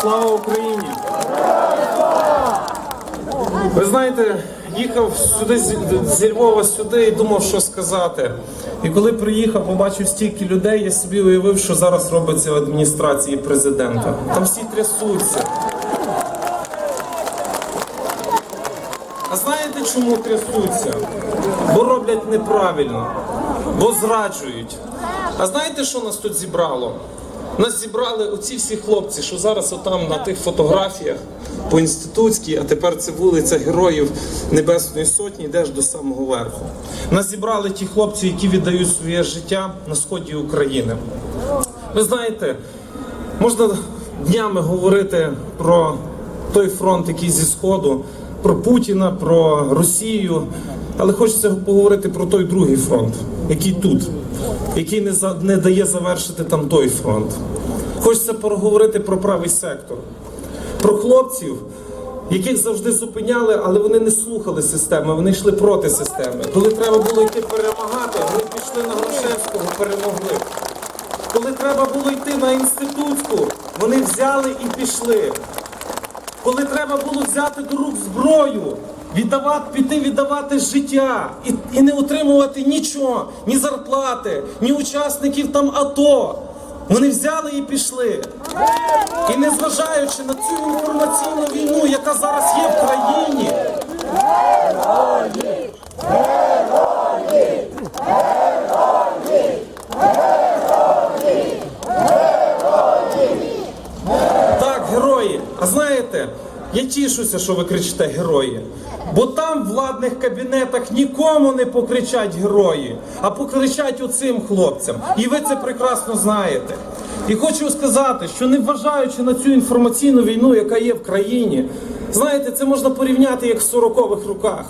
Слава Україні! Ви знаєте, їхав сюди зі Львова сюди і думав, що сказати. І коли приїхав, побачив стільки людей, я собі уявив, що зараз робиться в адміністрації президента. Там всі трясуться. А знаєте, чому трясуться? Бо роблять неправильно, бо зраджують. А знаєте, що нас тут зібрало? Нас зібрали оці всі хлопці, що зараз отам на тих фотографіях по інститутській, а тепер це вулиця Героїв Небесної Сотні, йдеш до самого верху. Нас зібрали ті хлопці, які віддають своє життя на сході України. Ви знаєте, можна днями говорити про той фронт, який зі Сходу, про Путіна, про Росію. Але хочеться поговорити про той другий фронт, який тут, який не, за, не дає завершити там той фронт. Хочеться поговорити про правий сектор, про хлопців, яких завжди зупиняли, але вони не слухали системи, вони йшли проти системи. Коли треба було йти перемагати, вони пішли на Грушевського, перемогли. Коли треба було йти на інститутську, вони взяли і пішли. Коли треба було взяти до рук зброю, віддавати, піти віддавати життя і, і не отримувати нічого, ні зарплати, ні учасників там АТО. Вони взяли і пішли. І незважаючи на цю інформаційну війну, яка зараз є в країні, Так, герої. Знаєте, я тішуся, що ви кричите герої. Бо там в владних кабінетах нікому не покричать герої, а покричать оцим хлопцям. І ви це прекрасно знаєте. І хочу сказати, що не вважаючи на цю інформаційну війну, яка є в країні, знаєте, це можна порівняти як в 40-х роках.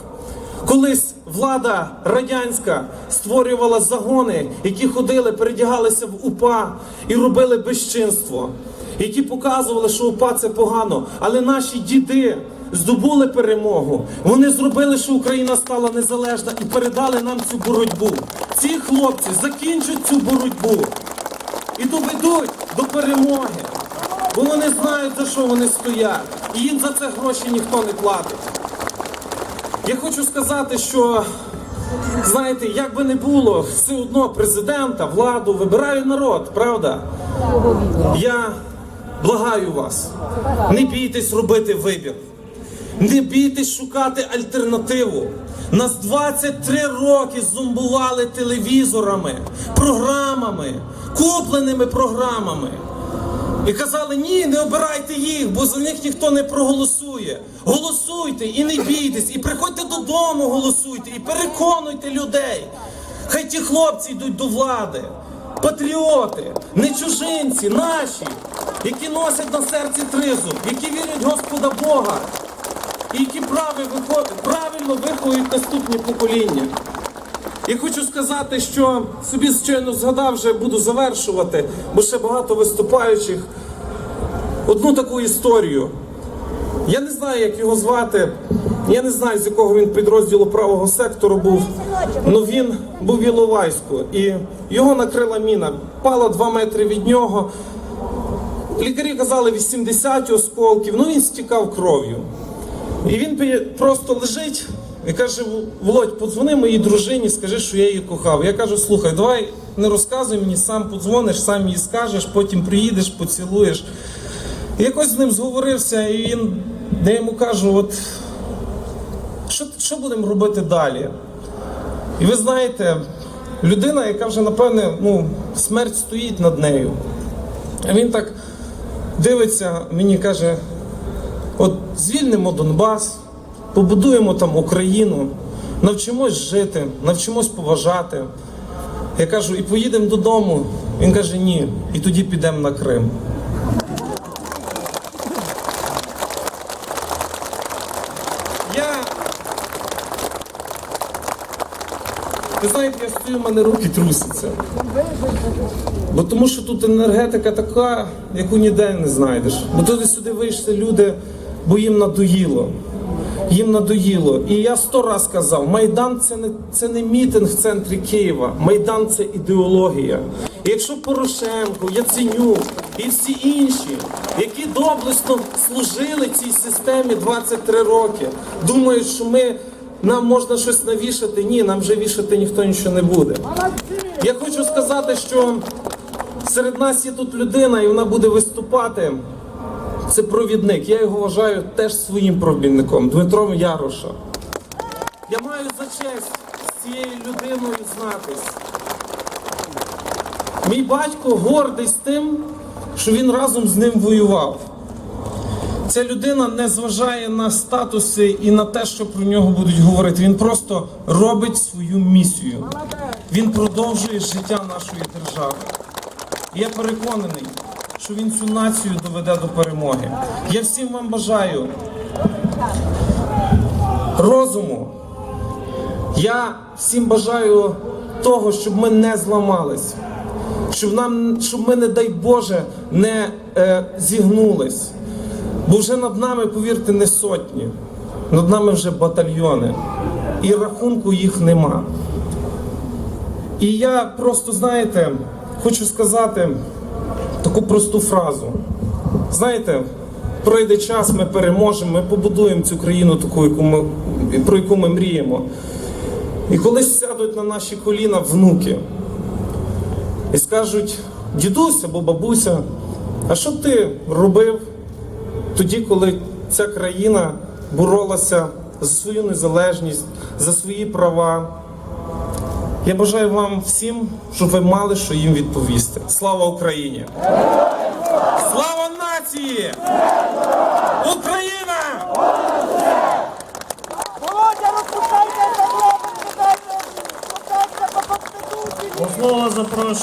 Колись влада радянська створювала загони, які ходили, передягалися в УПА і робили безчинство, які показували, що УПА це погано. Але наші діди здобули перемогу. Вони зробили, що Україна стала незалежна і передали нам цю боротьбу. Ці хлопці закінчать цю боротьбу і доведуть до перемоги. Бо вони знають, за що вони стоять. І їм за це гроші ніхто не платить. Я хочу сказати, що знаєте, як би не було, все одно президента, владу вибирає народ, правда? Я благаю вас, не бійтесь робити вибір, не бійтесь шукати альтернативу. Нас 23 роки зомбували телевізорами, програмами, купленими програмами. І казали, ні, не обирайте їх, бо за них ніхто не проголосує. Голосуйте і не бійтесь, і приходьте додому, голосуйте, і переконуйте людей. Хай ті хлопці йдуть до влади, патріоти, не чужинці, наші, які носять на серці тризуб, які вірять Господа Бога, і які правильно виховують наступні покоління. Я хочу сказати, що собі щойно згадав, вже буду завершувати, бо ще багато виступаючих. Одну таку історію. Я не знаю, як його звати. Я не знаю, з якого він підрозділу правого сектору був. але він був в Іловайську. І його накрила міна. Пала 2 метри від нього. Лікарі казали 80 осколків, ну він стікав кров'ю. І він просто лежить і каже: Володь, подзвони моїй дружині, скажи, що я її кохав. Я кажу, слухай, давай не розказуй мені, сам подзвониш, сам їй скажеш, потім приїдеш, поцілуєш. І якось з ним зговорився, і він, я йому кажу, от що, що будемо робити далі? І ви знаєте, людина, яка вже, напевне, ну, смерть стоїть над нею. А він так дивиться, мені каже: От звільнимо Донбас, побудуємо там Україну, навчимось жити, навчимось поважати. Я кажу, і поїдемо додому. Він каже, ні, і тоді підемо на Крим. Я. Ви знаєте, я стою, в мене руки трусяться. Бо тому що тут енергетика така, яку ніде не знайдеш. Бо туди сюди вийшли люди, бо їм надоїло. Їм надоїло. І я сто раз казав, Майдан це не, це не мітинг в центрі Києва. Майдан це ідеологія. І якщо Порошенко, Яценюк, і всі інші, які доблесно служили цій системі 23 роки, думають, що ми. Нам можна щось навішати. Ні, нам вже вішати ніхто нічого не буде. Я хочу сказати, що серед нас є тут людина, і вона буде виступати. Це провідник. Я його вважаю теж своїм провідником, Дмитром Яроша. Я маю за честь з цією людиною знатись. Мій батько гордий з тим, що він разом з ним воював. Ця людина не зважає на статуси і на те, що про нього будуть говорити. Він просто робить свою місію. Він продовжує життя нашої держави. Я переконаний, що він цю націю доведе до перемоги. Я всім вам бажаю розуму. Я всім бажаю того, щоб ми не зламались, щоб нам, щоб ми, не дай Боже, не е, зігнулись. Бо вже над нами, повірте, не сотні, над нами вже батальйони, і рахунку їх нема. І я просто, знаєте, хочу сказати таку просту фразу. Знаєте, пройде час, ми переможемо, ми побудуємо цю країну таку, яку ми, про яку ми мріємо. І колись сядуть на наші коліна внуки і скажуть: дідусь або бабуся, а що ти робив тоді, коли ця країна боролася за свою незалежність, за свої права? Я бажаю вам всім, щоб ви мали що їм відповісти. Слава Україні! Слава нації! Україна! Володя. До слова запрошую